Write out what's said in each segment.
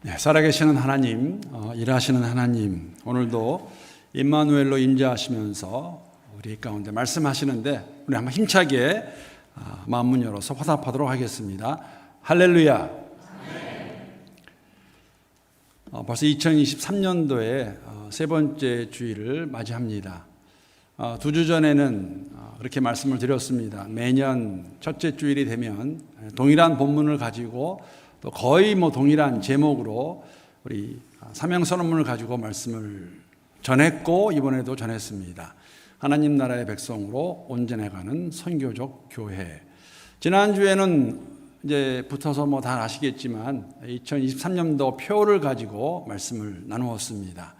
네, 살아계시는 하나님, 어, 일하시는 하나님, 오늘도 임마누엘로 임재하시면서 우리 가운데 말씀하시는데 우리 한번 힘차게 아, 마음문 열어서 화답하도록 하겠습니다. 할렐루야. 어, 벌써 2023년도에 어, 세 번째 주일을 맞이합니다. 어, 두주 전에는 어, 그렇게 말씀을 드렸습니다. 매년 첫째 주일이 되면 동일한 본문을 가지고 또 거의 뭐 동일한 제목으로 우리 사명선언문을 가지고 말씀을 전했고 이번에도 전했습니다. 하나님 나라의 백성으로 온전해가는 선교적 교회. 지난주에는 이제 붙어서 뭐 다 아시겠지만 2023년도 표를 가지고 말씀을 나누었습니다.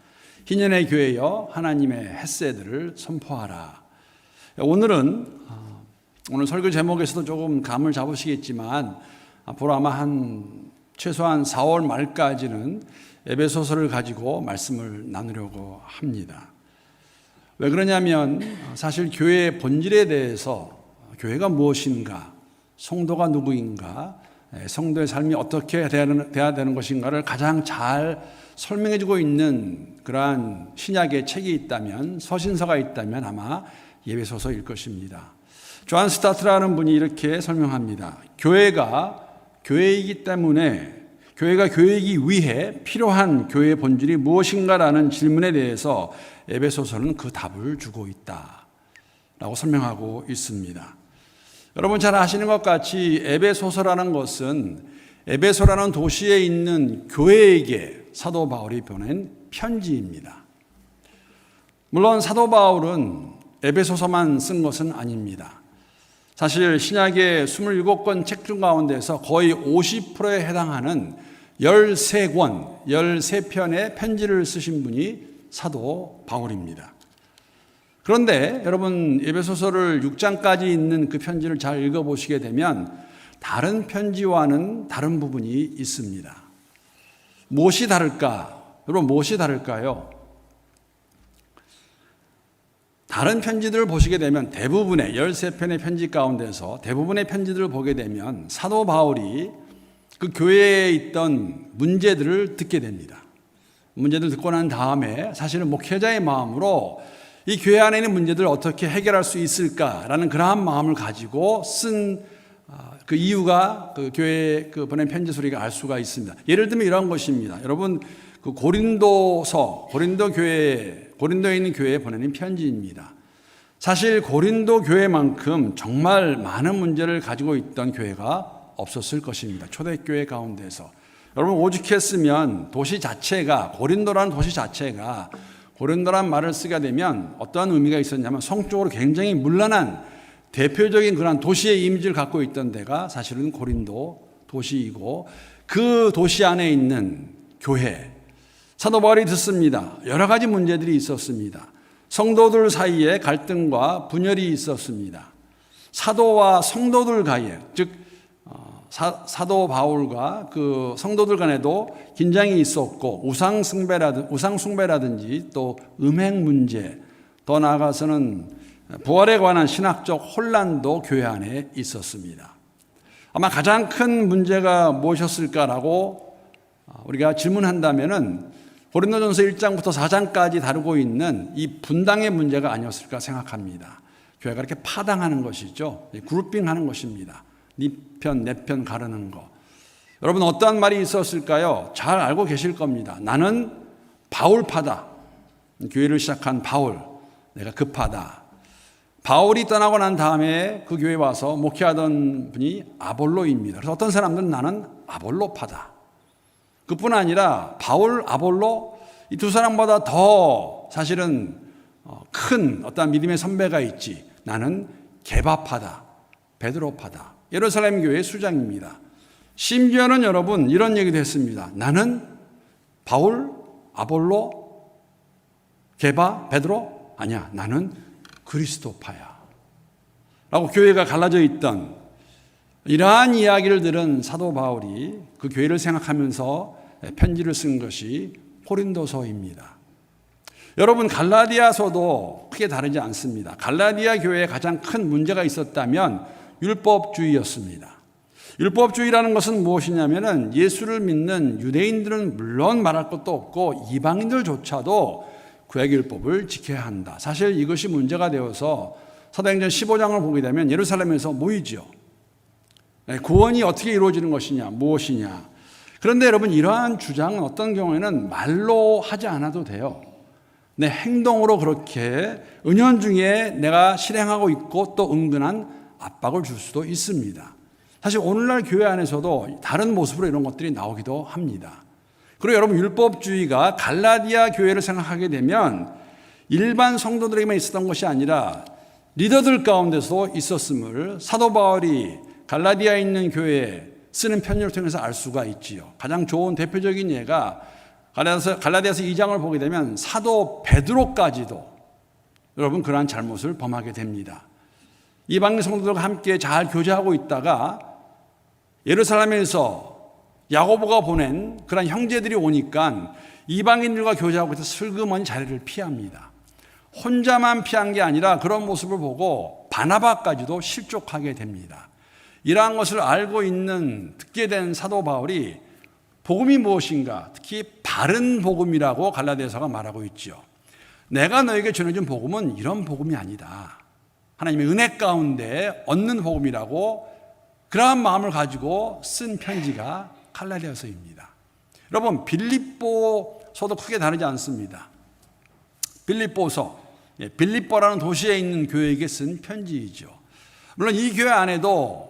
희년의 교회여 하나님의 햇새들을 선포하라. 오늘은 어, 오늘 설교 제목에서도 조금 감을 잡으시겠지만 앞으로 아마 한 최소한 4월 말까지는 에베소서를 가지고 말씀을 나누려고 합니다. 왜 그러냐면 사실 교회의 본질에 대해서 교회가 무엇인가, 성도가 누구인가, 성도의 삶이 어떻게 돼야 되는 것인가를 가장 잘 설명해주고 있는 그러한 신약의 책이 있다면 서신서가 있다면 아마 예배소서일 것입니다. 조한 스타트라는 분이 이렇게 설명합니다. 교회가 교회이기 때문에 교회가 교회이기 위해 필요한 교회의 본질이 무엇인가라는 질문에 대해서 에베소서는 그 답을 주고 있다. 라고 설명하고 있습니다. 여러분 잘 아시는 것 같이 에베소서라는 것은 에베소라는 도시에 있는 교회에게 사도 바울이 보낸 편지입니다. 물론 사도 바울은 에베소서만 쓴 것은 아닙니다. 사실 신약의 27권 책중 가운데서 거의 50%에 해당하는 13권, 13편의 편지를 쓰신 분이 사도 바울입니다. 그런데 여러분 에베소서를 6장까지 있는 그 편지를 잘 읽어보시게 되면 다른 편지와는 다른 부분이 있습니다. 무엇이 다를까? 여러분 무엇이 다를까요? 다른 편지들을 보시게 되면 대부분의 13편의 편지 가운데서 대부분의 편지들을 보게 되면 사도 바울이 그 교회에 있던 문제들을 듣게 됩니다. 문제들 듣고 난 다음에 사실은 목회자의 마음으로 이 교회 안에 있는 문제들을 어떻게 해결할 수 있을까라는 그러한 마음을 가지고 쓴 그 이유가 그 교회 그 보낸 편지 소리가 알 수가 있습니다. 예를 들면 이런 것입니다. 여러분 그 고린도서 고린도 교회 고린도에 있는 교회에 보내는 편지입니다. 사실 고린도 교회만큼 정말 많은 문제를 가지고 있던 교회가 없었을 것입니다. 초대교회 가운데서 여러분 오죽했으면 도시 자체가 고린도라는 도시 자체가 고린도란 말을 쓰게 되면 어떠한 의미가 있었냐면 성적으로 굉장히 문란한 대표적인 그런 도시의 이미지를 갖고 있던 데가 사실은 고린도 도시이고 그 도시 안에 있는 교회 사도 바울이 듣습니다. 여러 가지 문제들이 있었습니다. 성도들 사이에 갈등과 분열이 있었습니다. 사도와 성도들 가에 즉 어, 사, 도 바울과 그 성도들 간에도 긴장이 있었고 우상 숭배라든 우상 숭배라든지 또 음행 문제 더 나아가서는 부활에 관한 신학적 혼란도 교회 안에 있었습니다. 아마 가장 큰 문제가 무엇이었을까라고 우리가 질문한다면은 고린도전서 1장부터 4장까지 다루고 있는 이 분당의 문제가 아니었을까 생각합니다. 교회가 이렇게 파당하는 것이죠. 그룹핑하는 것입니다. 네 편, 내 편 가르는 거. 여러분 어떠한 말이 있었을까요? 잘 알고 계실 겁니다. 나는 바울파다. 교회를 시작한 바울. 내가 급하다. 바울이 떠나고 난 다음에 그 교회에 와서 목회하던 분이 아볼로입니다. 그래서 어떤 사람들은 나는 아볼로파다. 그뿐 아니라 바울, 아볼로 이 두 사람보다 더 사실은 어, 큰 어떤 믿음의 선배가 있지. 나는 개바파다. 베드로파다. 예루살렘 교회 수장입니다. 심지어는 여러분 이런 얘기도 했습니다. 나는 바울, 아볼로, 개바, 베드로 아니야. 나는 그리스도파야. 라고 교회가 갈라져 있던 이러한 이야기를 들은 사도 바울이 그 교회를 생각하면서 편지를 쓴 것이 고린도서입니다. 여러분 갈라디아서도 크게 다르지 않습니다. 갈라디아 교회에 가장 큰 문제가 있었다면 율법주의였습니다. 율법주의라는 것은 무엇이냐면은 예수를 믿는 유대인들은 물론 말할 것도 없고 이방인들조차도 구약 율법을 지켜야 한다. 사실 이것이 문제가 되어서 사도행전 15장을 보게 되면 예루살렘에서 모이죠. 네, 구원이 어떻게 이루어지는 것이냐, 무엇이냐. 그런데 여러분 이러한 주장은 어떤 경우에는 말로 하지 않아도 돼요. 내 행동으로 그렇게 은연중에 내가 실행하고 있고 또 은근한 압박을 줄 수도 있습니다. 사실 오늘날 교회 안에서도 다른 모습으로 이런 것들이 나오기도 합니다. 그리고 여러분 율법주의가 갈라디아 교회를 생각하게 되면 일반 성도들에게만 있었던 것이 아니라 리더들 가운데서 있었음을 사도 바울이 갈라디아에 있는 교회에 쓰는 편지를 통해서 알 수가 있지요. 가장 좋은 대표적인 예가 갈라디아서, 갈라디아서 2장을 보게 되면 사도 베드로까지도 여러분 그러한 잘못을 범하게 됩니다. 이방 성도들과 함께 잘 교제하고 있다가 예루살렘에서 야고보가 보낸 그런 형제들이 오니까 이방인들과 교제하고 있어 슬그머니 자리를 피합니다. 혼자만 피한 게 아니라 그런 모습을 보고 바나바까지도 실족하게 됩니다. 이러한 것을 알고 있는 듣게 된 사도 바울이 복음이 무엇인가, 특히 바른 복음이라고 갈라디아서가 말하고 있죠. 내가 너에게 전해준 복음은 이런 복음이 아니다. 하나님의 은혜 가운데 얻는 복음이라고 그러한 마음을 가지고 쓴 편지가 갈라디아서입니다. 여러분 빌립보서도 크게 다르지 않습니다. 빌립보서, 예, 빌립보라는 도시에 있는 교회에게 쓴 편지이죠. 물론 이 교회 안에도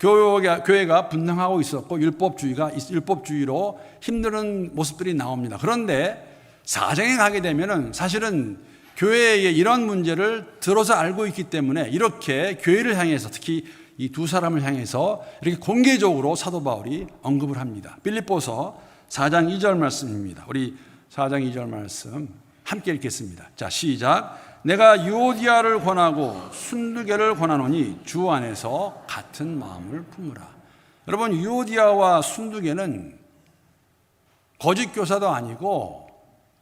교회가, 교회가 분당하고 있었고 율법주의가 율법주의로 힘드는 모습들이 나옵니다. 그런데 사정에 가게 되면은 사실은 교회의 이런 문제를 들어서 알고 있기 때문에 이렇게 교회를 향해서 특히 이 두 사람을 향해서 이렇게 공개적으로 사도 바울이 언급을 합니다. 빌립보서 4장 2절 말씀입니다. 우리 4장 2절 말씀 함께 읽겠습니다. 자, 시작. 내가 유오디아를 권하고 순두개를 권하노니 주 안에서 같은 마음을 품으라. 여러분 유오디아와 순두개는 거짓 교사도 아니고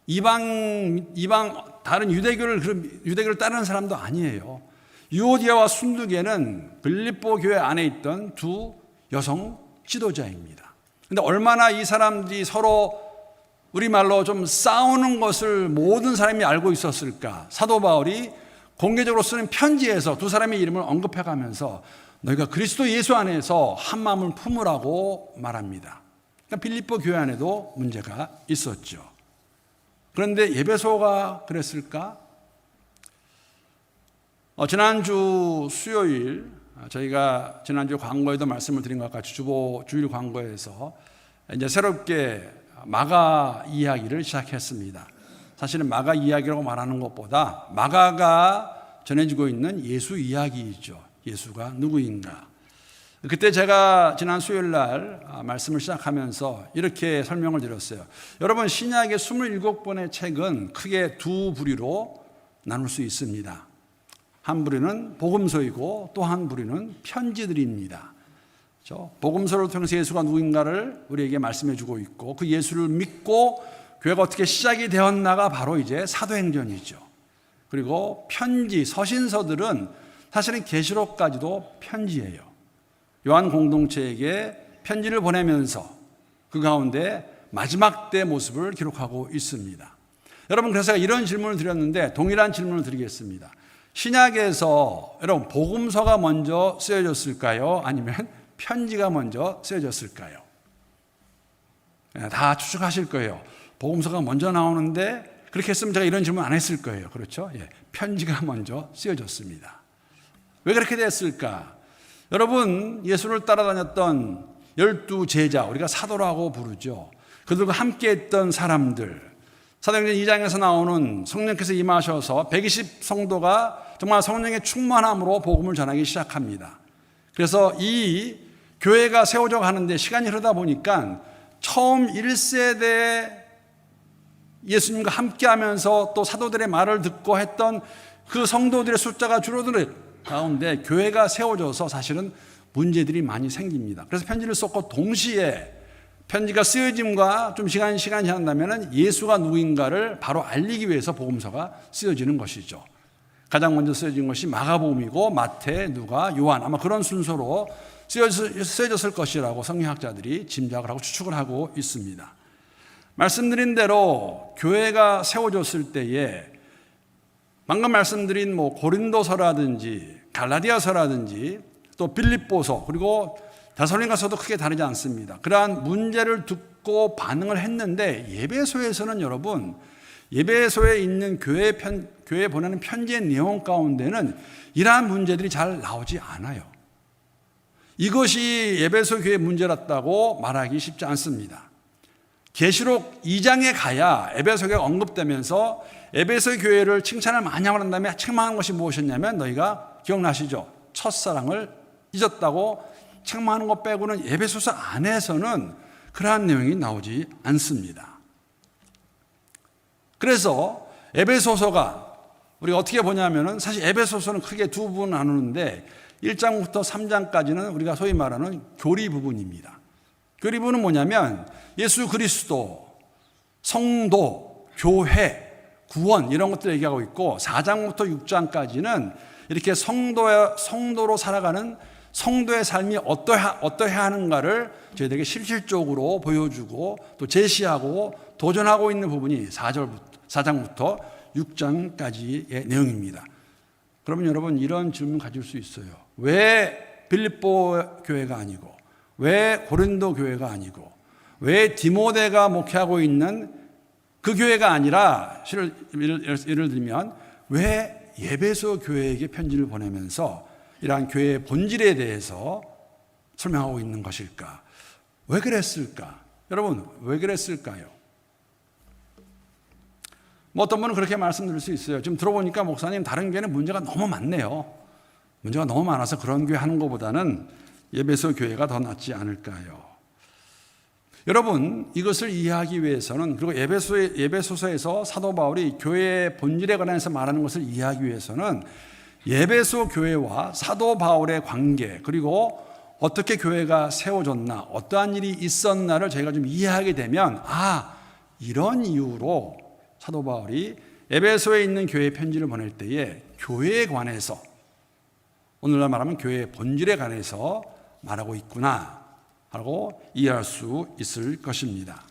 이방 이방 다른 유대교를 유대교를 따르는 사람도 아니에요. 유오디아와 순두개는 빌립보 교회 안에 있던 두 여성 지도자입니다. 근데 얼마나 이 사람들이 서로 우리말로 좀 싸우는 것을 모든 사람이 알고 있었을까? 사도 바울이 공개적으로 쓰는 편지에서 두 사람의 이름을 언급해 가면서 너희가 그리스도 예수 안에서 한 마음을 품으라고 말합니다. 그러니까 빌립보 교회 안에도 문제가 있었죠. 그런데 예배소가 그랬을까? 어, 지난주 수요일 저희가 지난주 광고에도 말씀을 드린 것 같이 주보 주일 광고에서 이제 새롭게 마가 이야기를 시작했습니다. 사실은 마가 이야기라고 말하는 것보다 마가가 전해지고 있는 예수 이야기이죠. 예수가 누구인가. 그때 제가 지난 수요일 날 말씀을 시작하면서 이렇게 설명을 드렸어요. 여러분, 신약의 27권의 책은 크게 두 부류로 나눌 수 있습니다. 한 부류는 복음서이고 또 한 부류는 편지들입니다. 복음서를 통해서 예수가 누구인가를 우리에게 말씀해 주고 있고 그 예수를 믿고 교회가 어떻게 시작이 되었나가 바로 이제 사도행전이죠. 그리고 편지, 서신서들은 사실은 계시록까지도 편지예요. 요한 공동체에게 편지를 보내면서 그 가운데 마지막 때 모습을 기록하고 있습니다. 여러분 그래서 이런 질문을 드렸는데 동일한 질문을 드리겠습니다. 신약에서 여러분 복음서가 먼저 쓰여졌을까요? 아니면 편지가 먼저 쓰여졌을까요? 예, 다 추측하실 거예요. 복음서가 먼저 나오는데 그렇게 했으면 제가 이런 질문 안 했을 거예요. 그렇죠? 예, 편지가 먼저 쓰여졌습니다. 왜 그렇게 됐을까? 여러분 예수를 따라다녔던 열두 제자 우리가 사도라고 부르죠. 그들과 함께 했던 사람들 사도행전 2장에서 나오는 성령께서 임하셔서 120 성도가 정말 성령의 충만함으로 복음을 전하기 시작합니다. 그래서 이 교회가 세워져 가는데 시간이 흐르다 보니까 처음 1세대 예수님과 함께 하면서 또 사도들의 말을 듣고 했던 그 성도들의 숫자가 줄어드는 가운데 교회가 세워져서 사실은 문제들이 많이 생깁니다. 그래서 편지를 썼고 동시에 편지가 쓰여짐과 좀 시간, 시간이 지난다면 예수가 누구인가를 바로 알리기 위해서 복음서가 쓰여지는 것이죠. 가장 먼저 쓰여진 것이 마가복음이고 마태, 누가, 요한 아마 그런 순서로 쓰여졌을 것이라고 성경학자들이 짐작을 하고 추측을 하고 있습니다. 말씀드린 대로 교회가 세워졌을 때에 방금 말씀드린 뭐 고린도서라든지 갈라디아서라든지 또 빌립보서 그리고 다솔린가서도 크게 다르지 않습니다. 그러한 문제를 듣고 반응을 했는데 예배소에서는 여러분 예배소에 있는 교회 편 교회 보내는 편지의 내용 가운데는 이러한 문제들이 잘 나오지 않아요. 이것이 예배소 교회 문제였다고 말하기 쉽지 않습니다. 계시록 2장에 가야 에베소 교회가 언급되면서 에베소 교회를 칭찬을 많이 하고 난 다음에 책망한 것이 무엇이었냐면 너희가 기억나시죠? 첫사랑을 잊었다고 책망하는 것 빼고는 에베소서 안에서는 그러한 내용이 나오지 않습니다. 그래서 에베소서가 우리가 어떻게 보냐면은 사실 에베소서는 크게 두 부분 나누는데 1장부터 3장까지는 우리가 소위 말하는 교리 부분입니다. 교리 부분은 뭐냐면 예수 그리스도, 성도, 교회, 구원 이런 것들 얘기하고 있고 4장부터 6장까지는 이렇게 성도 성도로 살아가는 성도의 삶이 어떠하, 어떠해야 하는가를 저희들에게 실질적으로 보여주고 또 제시하고 도전하고 있는 부분이 4절부터 4장부터 6장까지의 내용입니다. 그러면 여러분 이런 질문 가질 수 있어요. 왜 빌립보 교회가 아니고 왜 고린도 교회가 아니고 왜 디모데가 목회하고 있는 그 교회가 아니라 예를 들면 왜 예배소 교회에게 편지를 보내면서 이러한 교회의 본질에 대해서 설명하고 있는 것일까? 왜 그랬을까? 여러분, 왜 그랬을까요? 뭐 어떤 분은 그렇게 말씀드릴 수 있어요. 지금 들어보니까 목사님 다른 교회는 문제가 너무 많네요. 문제가 너무 많아서 그런 교회 하는 것보다는 예배소 교회가 더 낫지 않을까요? 여러분 이것을 이해하기 위해서는 그리고 예배소 예배소서에서 사도 바울이 교회의 본질에 관해서 말하는 것을 이해하기 위해서는 예배소 교회와 사도 바울의 관계 그리고 어떻게 교회가 세워졌나 어떠한 일이 있었나를 저희가 좀 이해하게 되면 아 이런 이유로 사도 바울이 에베소에 있는 교회 편지를 보낼 때에 교회에 관해서 오늘날 말하면 교회의 본질에 관해서 말하고 있구나 하고 이해할 수 있을 것입니다.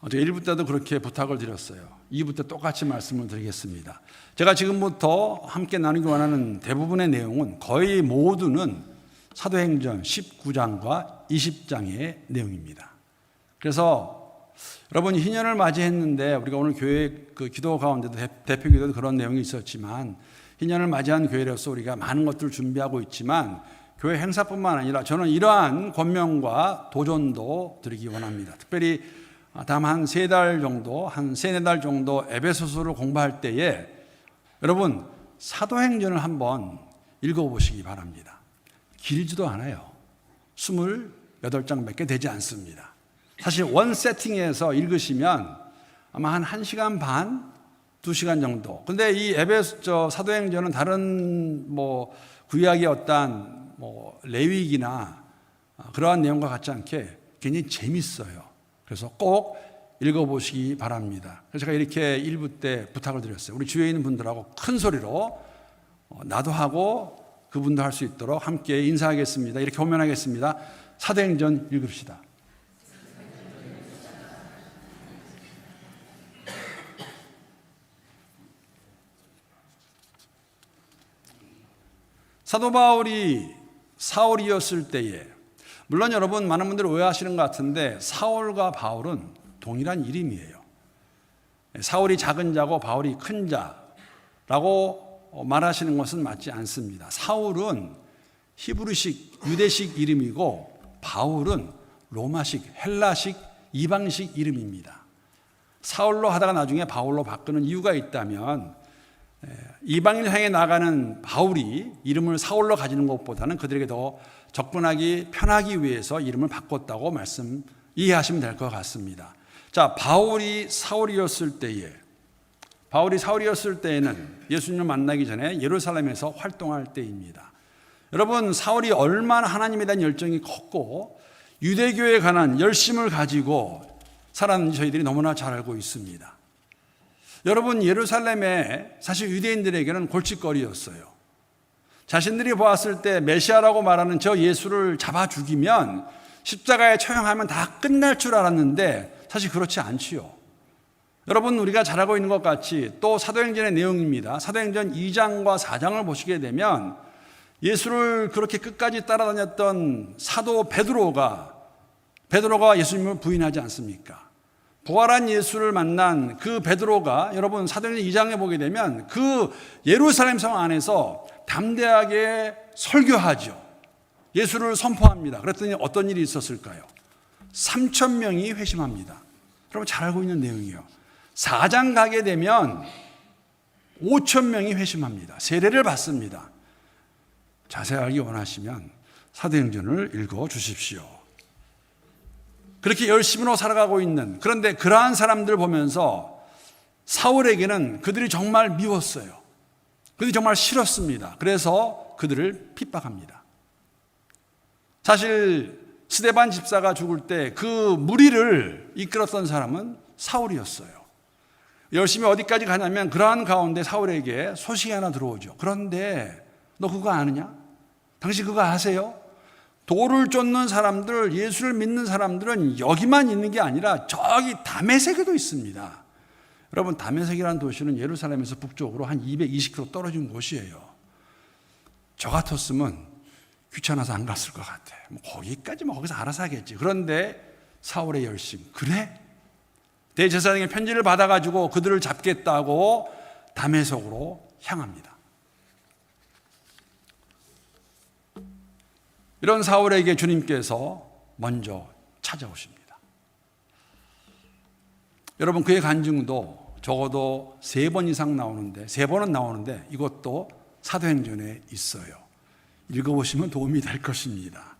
어제 1부 때도 그렇게 부탁을 드렸어요. 2부 때 똑같이 말씀을 드리겠습니다. 제가 지금부터 함께 나누기 원하는 대부분의 내용은 거의 모두는 사도행전 19장과 20장의 내용입니다. 그래서 여러분 희년을 맞이했는데 우리가 오늘 교회 그 기도 가운데도 대표 기도도 그런 내용이 있었지만 희년을 맞이한 교회로서 우리가 많은 것들을 준비하고 있지만 교회 행사뿐만 아니라 저는 이러한 권명과 도전도 드리기 원합니다. 특별히 다음 한 세 달 정도, 한 세네 달 정도 에베소서를 공부할 때에 여러분 사도행전을 한번 읽어보시기 바랍니다. 길지도 않아요. 28장밖에 되지 않습니다. 사실 원 세팅에서 읽으시면 아마 한 1시간 반, 2시간 정도. 근데 이 에베소 저 사도행전은 다른 뭐 구약의 어떤 뭐 레위기나 그러한 내용과 같지 않게 굉장히 재밌어요. 그래서 꼭 읽어보시기 바랍니다. 그래서 제가 이렇게 1부 때 부탁을 드렸어요. 우리 주위에 있는 분들하고 큰 소리로 어, 나도 하고 그분도 할 수 있도록 함께 인사하겠습니다. 이렇게 호면하겠습니다. 사도행전 읽읍시다. 사도 바울이 사울이었을 때에 물론 여러분 많은 분들이 오해하시는 것 같은데 사울과 바울은 동일한 이름이에요. 사울이 작은 자고 바울이 큰 자라고 말하시는 것은 맞지 않습니다. 사울은 히브리식 유대식 이름이고 바울은 로마식 헬라식 이방식 이름입니다. 사울로 하다가 나중에 바울로 바꾸는 이유가 있다면 이방인을 향해 나가는 바울이 이름을 사울로 가지는 것보다는 그들에게 더 접근하기 편하기 위해서 이름을 바꿨다고 말씀 이해하시면 될 것 같습니다. 자, 바울이 사울이었을 때에 바울이 사울이었을 때에는 예수님을 만나기 전에 예루살렘에서 활동할 때입니다. 여러분, 사울이 얼마나 하나님에 대한 열정이 컸고 유대교에 관한 열심을 가지고 살았는지 저희들이 너무나 잘 알고 있습니다. 여러분 예루살렘에 사실 유대인들에게는 골칫거리였어요. 자신들이 보았을 때 메시아라고 말하는 저 예수를 잡아 죽이면 십자가에 처형하면 다 끝날 줄 알았는데 사실 그렇지 않지요. 여러분 우리가 잘 알고 있는 것 같이 또 사도행전의 내용입니다. 사도행전 2장과 4장을 보시게 되면 예수를 그렇게 끝까지 따라다녔던 사도 베드로가 베드로가 예수님을 부인하지 않습니까? 부활한 예수를 만난 그 베드로가 여러분 사도행전 2장에 보게 되면 그 예루살렘 성 안에서 담대하게 설교하죠. 예수를 선포합니다. 그랬더니 어떤 일이 있었을까요? 3천 명이 회심합니다. 여러분 잘 알고 있는 내용이에요. 4장 가게 되면 5천 명이 회심합니다. 세례를 받습니다. 알기 원하시면 사도행전을 읽어 주십시오. 그렇게 열심으로 살아가고 있는 그런데 그러한 사람들 보면서 사울에게는 그들이 정말 미웠어요. 그들이 정말 싫었습니다. 그래서 그들을 핍박합니다. 사실 스데반 집사가 죽을 때 그 무리를 이끌었던 사람은 사울이었어요. 열심히 어디까지 가냐면 그러한 가운데 사울에게 소식이 하나 들어오죠. 그런데 너 그거 아느냐? 당신 그거 아세요? 돌을 쫓는 사람들, 예수를 믿는 사람들은 여기만 있는 게 아니라 저기 다메섹에도 있습니다. 여러분 다메섹이라는 도시는 예루살렘에서 북쪽으로 한 220km 떨어진 곳이에요. 저 같았으면 귀찮아서 안 갔을 것 같아. 뭐 거기까지 뭐 거기서 알아서 하겠지. 그런데 사울의 열심. 그래? 대제사장의 편지를 받아가지고 그들을 잡겠다고 담에석으로 향합니다. 이런 사울에게 주님께서 먼저 찾아오십니다. 여러분 그의 간증도 적어도 세 번 이상 나오는데 세 번은 나오는데 이것도 사도행전에 있어요. 읽어보시면 도움이 될 것입니다.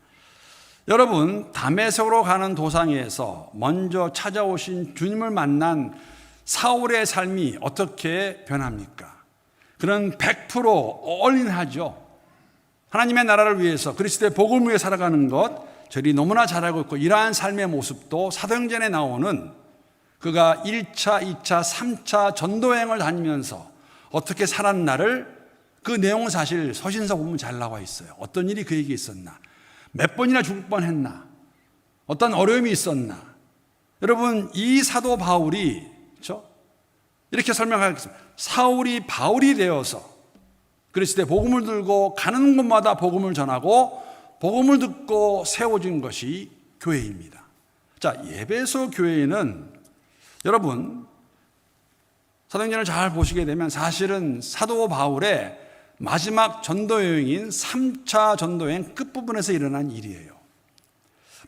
여러분 담에색으로 가는 도상에서 먼저 찾아오신 주님을 만난 사울의 삶이 어떻게 변합니까? 그는 100% 올인하죠. 하나님의 나라를 위해서 그리스도의 복음을 위해 살아가는 것 저리 너무나 잘 알고 있고 이러한 삶의 모습도 사도행전에 나오는 그가 1차, 2차, 3차 전도행을 다니면서 어떻게 살았나를 그 내용은 사실 서신서 보면 잘 나와 있어요. 어떤 일이 그에게 있었나? 몇 번이나 죽을 뻔 했나? 어떤 어려움이 있었나? 여러분 이 사도 바울이 그렇죠? 이렇게 설명하겠습니다. 사울이 바울이 되어서 그리스도의 복음을 들고 가는 곳마다 복음을 전하고 복음을 듣고 세워진 것이 교회입니다. 자, 예배소 교회는 여러분 사도행전을 잘 보시게 되면 사실은 사도 바울의 마지막 전도 여행인 3차 전도 여행 끝부분에서 일어난 일이에요.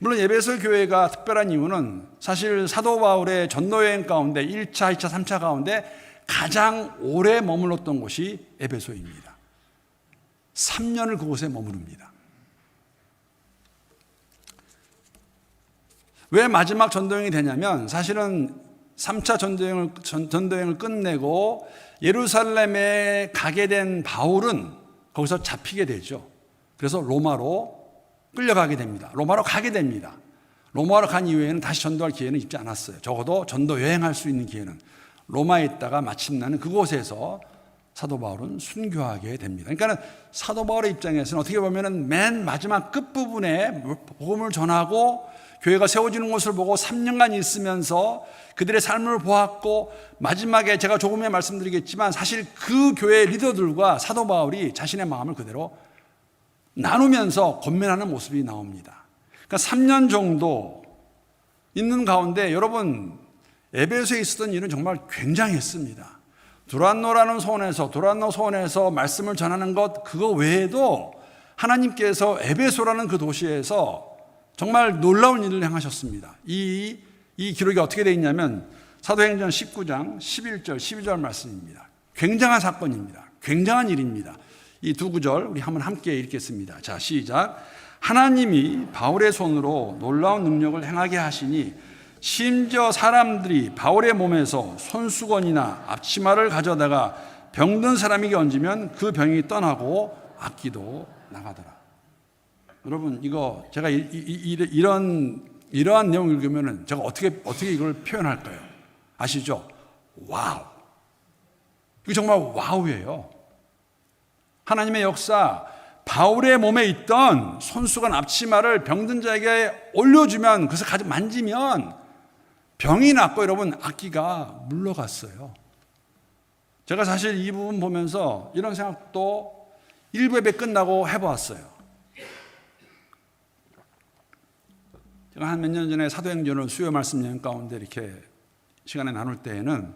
물론 예배소 교회가 특별한 이유는 사실 사도 바울의 전도 여행 가운데 1차, 2차, 3차 가운데 가장 오래 머물렀던 곳이 에베소입니다. 3년을 그곳에 머무릅니다. 왜 마지막 전도행이 되냐면 사실은 3차 전도행을, 전도행을 끝내고 예루살렘에 가게 된 바울은 거기서 잡히게 되죠. 그래서 로마로 끌려가게 됩니다. 로마로 가게 됩니다. 로마로 간 이후에는 다시 전도할 기회는 있지 않았어요. 적어도 전도 여행할 수 있는 기회는 로마에 있다가 마침 나는 그곳에서 사도 바울은 순교하게 됩니다. 그러니까 사도 바울의 입장에서는 어떻게 보면은 맨 마지막 끝 부분에 복음을 전하고 교회가 세워지는 것을 보고 3년간 있으면서 그들의 삶을 보았고 마지막에 제가 조금에 말씀드리겠지만 사실 그 교회 리더들과 사도 바울이 자신의 마음을 그대로 나누면서 권면하는 모습이 나옵니다. 그러니까 3년 정도 있는 가운데 여러분 에베소에 있었던 일은 정말 굉장했습니다. 두란노라는 소원에서 두란노 소원에서 말씀을 전하는 것 그거 외에도 하나님께서 에베소라는 그 도시에서 정말 놀라운 일을 행하셨습니다. 이, 이 기록이 어떻게 되어 있냐면 사도행전 19장 11절 12절 말씀입니다. 굉장한 사건입니다. 굉장한 일입니다. 이 두 구절 우리 한번 함께 읽겠습니다. 자, 시작. 하나님이 바울의 손으로 놀라운 능력을 행하게 하시니 심지어 사람들이 바울의 몸에서 손수건이나 앞치마를 가져다가 병든 사람에게 얹으면 그 병이 떠나고 악기도 나가더라. 여러분 이거 제가 이, 이, 이, 런 이러한 내용 읽으면은 제가 어떻게 어떻게 이걸 표현할까요? 아시죠? 와우. 그 정말 와우예요. 하나님의 역사, 바울의 몸에 있던 손수건 앞치마를 병든 자에게 올려주면 그래서 가지고 만지면 병이 낫고 여러분 악기가 물러갔어요. 제가 사실 이 부분 보면서 이런 생각도 일부 예배 끝나고 해보았어요. 제가 한 몇 년 전에 사도행전을 수요 말씀 여행 가운데 이렇게 시간에 나눌 때에는